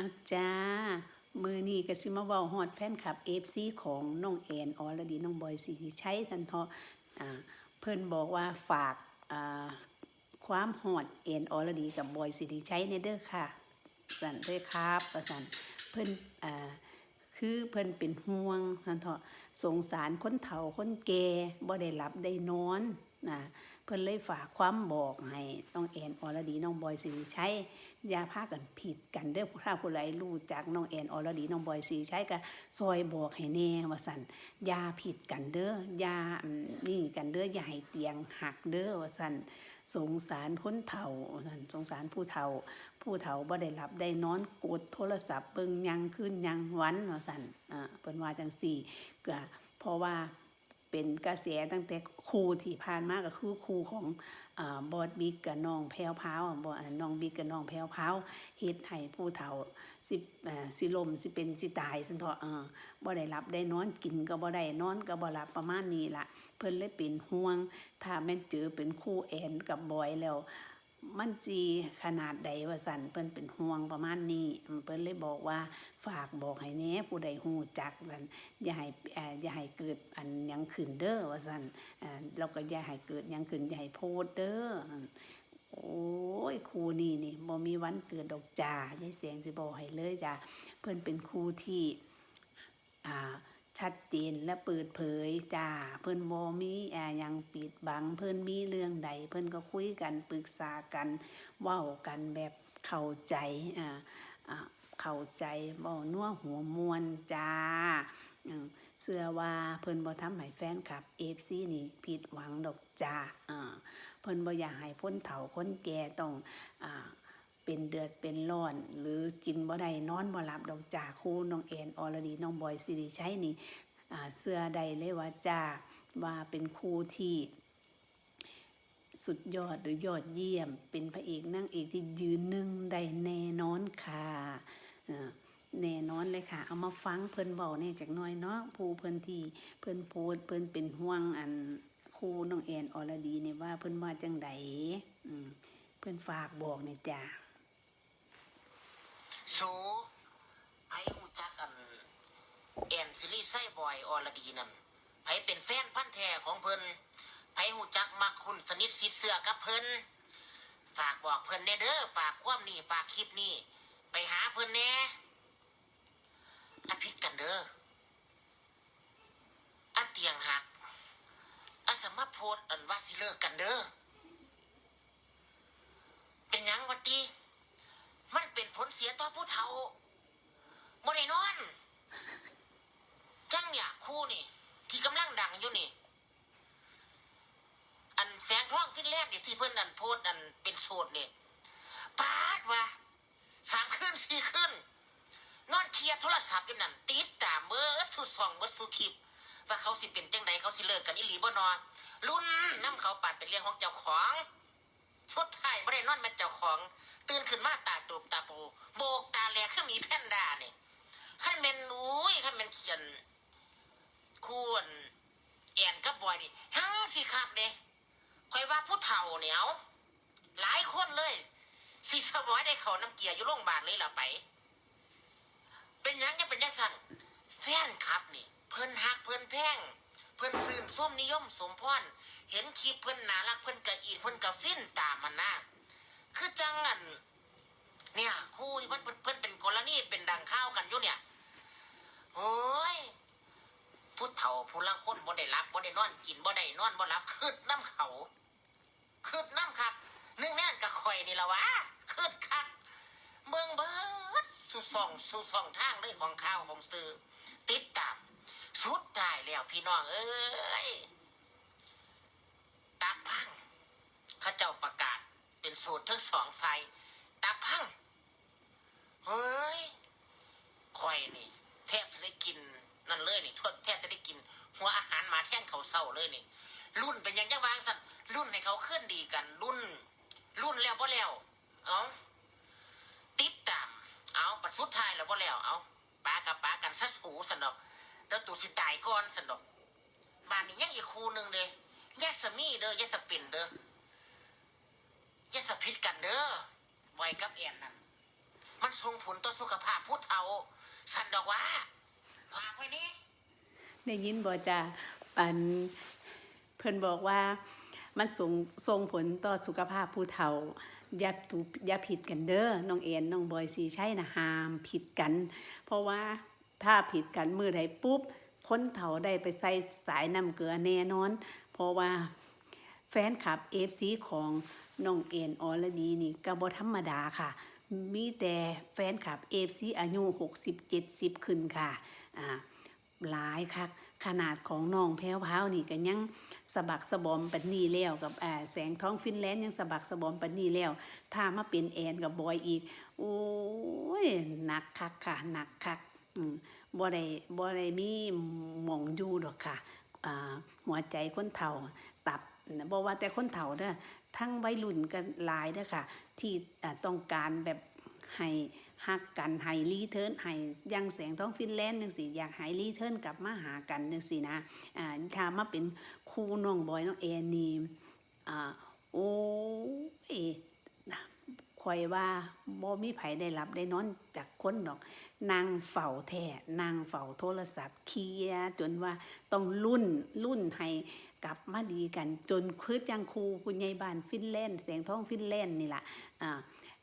อาจ้า มือนี้ก็สิมาเว้าฮอดแฟนคลับ FC ของน้องแอนอรดีน้องบอยสิริชัยทันทาะอ่าเพิ่นบอกว่าฝากอ่าความฮอดแอนอรดีกับบอยสิริชัยในเด้อค่ะสั่นเด้อครับว่าสั่นเพิ่นอ่าคือเพิ่นเป็นห่วงทันเถาะสงสารคนเฒ่าคนแก่บ่ได้หลับได้นอน นะเพิ่นเลยฝากความบอกให้น้องแอนอรดีน้องบอยสิริชัยอย่าพากันผิดกันเด้อถ้าผู้ใดรู้จักน้องแอนอรดีน้องบอยสีใช้ก็ซอยบอกให้แน่ว่าสันอย่าผิดกันเด้อย่านี่กันเด้ออย่าให้เตียงหักเด้อว่าสันสงสารคนเฒ่าสันสงสารผู้เฒ่า ผู้เฒ่าบ่ได้หลับได้นอนกดโทรศัพท์เบิ่งยังขึ้นยังวันว่าสันอ่าเพิ่นว่าจังซี่ก็เพราะว่า เป็นกระแสตั้งแต่ครูที่ผ่านมาก็คือครูของอบอดบิ๊กกับน้องแพลวพาวอะบอน้องบิ๊กกับน้องแพลวพาวเฮ็ดให้ผู้เฒ่าสิสิลมสิเป็นสิตายซั่นเถาะเออบ่ได้รับได้นอนกินก็บ่ได้นอนก็บ่หลับประมาณนี้ละเพิ่นเลยเป็นห่วง ถ้าแม่นเจอเป็นคู่แอนกับบอยแล้ว มันจีขนาดใดว่าสันเพิ่นเป็นห่วงประมาณนี้เพิ่นเลยบอกว่าฝากบอกให้แน่ผู้ใดฮู้จักนั่นอย่าให้เอ่ออย่าให้เกิดอันยังขึ้นเด้อว่าสันเราก็อย่าให้เกิดยังขึ้นอย่าให้โพดเด้อโอ้ยครูนี่นี่บ่มีวันเกิดดอกจ้ายายเสียงสิบอกให้เลยจ้าเพิ่นเป็นครูที่อ่า ชัดเจนและเปิดเผยจ้าเพิ่นบ่มีแอยังปิดบังเพิ่นมีเรื่องใด เพิ่นก็คุยกันปรึกษากันเว้ากันแบบเข้าใจอ่าอ่าเข้าใจบ่นัวหัวมวนจ้าเชื่อว่าเพิ่นบ่ทำให้แฟนคลับ FC นี่ผิดหวังดอกจ้าอ่าเพิ่นบ่อยากให้พ้นเฒ่าคนแก่ต้องอ่า เป็นเดือดเป็นร้อน หรือกินบ่ได้นอนบ่หลับดอกจ้าครูน้องแอนออรดีน้องบอยสิริชัยนี่เชื่อได้เลยว่าจ้าว่าเป็นครูที่สุดยอดหรือยอดเยี่ยม เป็นพระเอกนางเอกที่ยืนหนึ่งได้แน่นอนค่ะแน่นอนเลยค่ะ เอามาฟังเพิ่นเบาเนี่ยจากน้อยเนาะผู้เพิ่นที่เพิ่นโพสเพิ่นเป็นห่วงอันครูน้องแอนอรดีเนี่ยว่าเพิ่นว่าจังไดเพิ่นฝากบอกเนี่ยจ้า สูไผหูจักกันแอนซิลี่ไส้บอยออลดีนั่นไผเป็นแฟนพันธ์แท้ของเพิ่นไผหูจักมักคุณสนิทสิทเสือกับเพิ่นฝากบอกเพิ่นแน่เด้อฝากความนี่ฝากคลิปนี่ไปหาเพิ่นแน่อาพิดกันเด้ออันเตียงหักอาสมาโพดอันว่าสิเลิกกันเด้อเป็นหยังวัดดี มันเป็นผลเสียต่อผู้เฒ่าบ่ได้นอน จังอยากคู่นี่ ที่กำลังดังอยู่นี่ อันแสงทองที่แรกนี่ที่เพิ่นอันโพดอัน เป็นโสดนี่ปาดว่าสามขึ้นสี่ขึ้น นอนเคลียร์โทรศัพท์อยู่นั่นติดตามเมื่อสุดสองเมื่อสุดคลิป ว่าเขาสิเป็นจังใดเขาสิเลิกกันอีหลีบ่นอนรุ่นน้ำเขาปัดเป็นเรื่องของเจ้าของสุดท้ายบ่ได้นอนเป็นเจ้าของ ตื่นขึ้นมาตาตูบตาปูโบกตาแหลกขึ้นมีแพนด้าเนี่ยขั้นเป็นอุ้ยขั้นเป็นเขียนควรแอนกับบอยนี่ฮังสิครับเด้คอยว่าผู้เฒ่าเนี่ย หลายคนเลยสิสมอยได้เขาน้ำเกียร์อยู่โรงพยาบาลเลยล่ะไป เป็นยังจะเป็นยังสั่นแฟนครับนี่ เพิ่นฮักเพิ่นแพงเพิ่นซื่นส้มนิยมสมพรเห็นคลิปเพิ่นน่ารักเพิ่นกะอีเพิ่นกะฟินตามมันนะคือจังอันเนี่ยคู่ที่เพิ่นเพิ่นเพิ่นเป็นกรณีเป็นดังข้าวกันอยู่เนี่ยโอ้ยผู้เฒ่าผู้ลังคนบ่ได้รับบ่ได้นอนกินบ่ได้นอนบ่รับคืดน้ำเขาคืดน้ำครับ นึงแน่นกะข่อยนี่ละวะคืดคักเมืองเบิดสู่ส่องสู่ส่องทางเลยของข้าวของซื้อติดตามสุดท้ายแล้วพี่น้องเอ้ยตับพังเขาเจ้าประกาศเป็นสูตรทั้งสองไฟตับพังเฮ้ยคอยนี่ แทบจะได้กินนั่นเลยนี่ทวแทบจะได้กิน หัวอาหารมาแท่นเขาเศร้าเลยนี่ รุ่นเป็นยังยังวางสัตว์รุ่นให้เขาขึ้นดีกันรุ่น รุ่นแล้วบ่แล้ว เอาติดตาม เอาปัดสุดท้ายแล้วบ่แล้ว เอาปากับปากันซัสหูสนอกแล้วตูสิตายก่อนสนอกบ้านนี้ยังอีกคู่หนึ่งเลยยาสมีเด้อยาสปินเด้อย่าสพิดกันเด้อไว้กับแอนนั่นมันส่งผลต่อสุขภาพผู้เฒ่าสันดอกว่าฝากไว้นี่ได้ยินบ่จ้าอันเพิ่นบอกว่า มันส่งส่งผลต่อสุขภาพผู้เฒ่าอย่าถูกอย่าผิดกันเด้อน้องเอ็นน้องบอยสีใช่นะหามผิดกัน เพราะว่าถ้าผิดกันมือใดปุ๊บคนเฒ่าได้ไปใส่สายน้ำเกลือแน่นอน เพราะว่าแฟนคลับเอฟซีของน้องเอ็นออลดีนี่ก็บ่ธรรมดาค่ะ มีแต่แฟนคลับเอฟซีอายุ 60 70 ขึ้นค่ะอ่า หลายคักขนาดของน้องแพ้วพาวนี่ก็ยังสะบักสะบอมปันนี่แล้วกับแสงท้องฟินแลนด์ยังสะบักสะบอมปันนี่แล้ว ถ้ามาเป็นแอนกับบอยอีก โอ้ยหนักคักค่ะหนักคักอบ่ได้บ่ได้มีหมองอยู่ดอกค่ะหัวใจคนเฒ่าตับนะบ่ว่าแต่คนเฒ่าเด้อทั้งวัยรุ่นกันหลายเด้อค่ะ ที่ต้องการแบบให้ ฮักกันให้รีเทิร์นให้ยังแสงท้องฟินแลนด์จังซี่อยากให้รีเทิร์นกลับมาหากันจังซี่นะอ่าถ้ามาเป็นคู่น้องบอยน้องแอนนี่อ่าโอ้ยคอยว่าบ่มีไผได้รับได้นอนจากคนดอก นางเฝ้าแท้นางเฝ้าโทรศัพท์เคลียจนว่าต้องรุ่นรุ่นให้กลับมาดีกัน จนคือจังครูคุณยายบ้านฟินแลนด์แสงท้องฟินแลนด์นี่ล่ะอ่า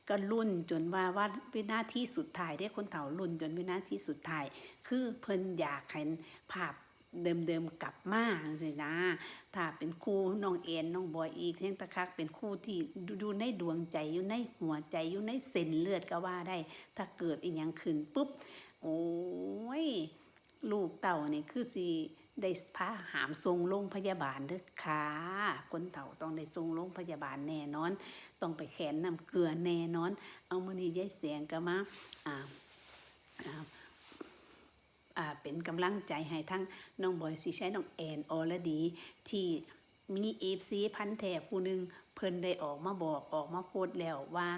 ก็รุ่นจนว่าว่าวินหน้าที่สุดท้ายได้คนเฒ่ารุ่นจนวินหน้าที่สุดท้าย คือเพิ่นอยากให้ภาพเดิมๆกลับมาสินะ ถ้าเป็นคู่น้องเอ็นน้องบอยอีกเพียงตะคักเป็นคู่ที่ดูในดวงใจอยู่ในหัวใจอยู่ในเส้นเลือดก็ว่าได้ ถ้าเกิดอีกอย่างขึ้นปุ๊บ โอ้ย ลูกเต่านี่คือสิ ได้พาหามทรงโรงพยาบาลเด้อค่ะ คนเต่าต้องได้ทรงโรงพยาบาลแน่นอน ต้องไปแขนน้ำเกลือแน่นอน เอามือนี้ยายแสงก็มาอ่าอ่าอ่าเป็นกำลังใจให้ทั้งน้องบอยสีใช้น้องแอนออลดี ที่มีเอฟซีพันแทผู้หนึ่งเพิ่นได้ออกมาบอกออกมาโพสต์แล้วว่า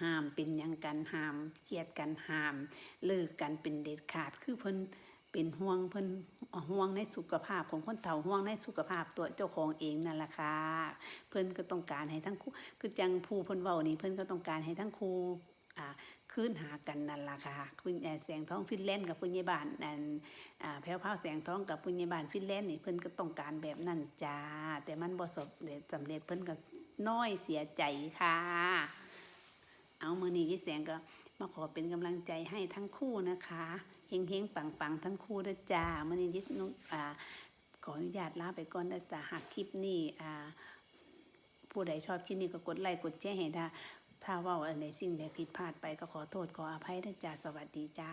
ห้ามเป็นยังกันห้ามเครียดกันห้าม เลิกกันเป็นเด็ดขาดคือเพิ่น เป็นห่วงเพิ่นห่วงในสุขภาพของคนเฒ่าห่วงในสุขภาพตัวเจ้าของเองนั่นแหละค่ะเพิ่นก็ต้องการให้ทั้งคู่คือจังผู้เพิ่นเว้านี่เพิ่นก็ต้องการให้ทั้งคู่อ่าคืนหากันนั่นล่ะค่ะคุณแสงท้องฟินแลนด์กับปุญญาบานอันอ่าแพ้วพราแสงท้องกับปุญญาบานฟินแลนด์นี่เพิ่นก็ต้องการแบบนั้นจ้า แต่มันบ่สำเสำเร็จเพิ่นก็น้อยเสียใจค่ะ เอามือนี้ยี่แสงก็มาขอเป็นกำลังใจให้ทั้งคู่นะคะ เฮงเฮงปังปังทั้งคู่นะจ้ามือนี้ยี่นุอ่าขออนุญาตลาไปก่อนนะจ้าหากคลิปนี้อ่าผู้ใดชอบคลิปนี้ก็กดไลค์กดแชร์ให้ด้ถ้าว่าอันใดสิ่งใดผิดพลาดไปก็ขอโทษขออภัยนะจ้าสวัสดีจ้า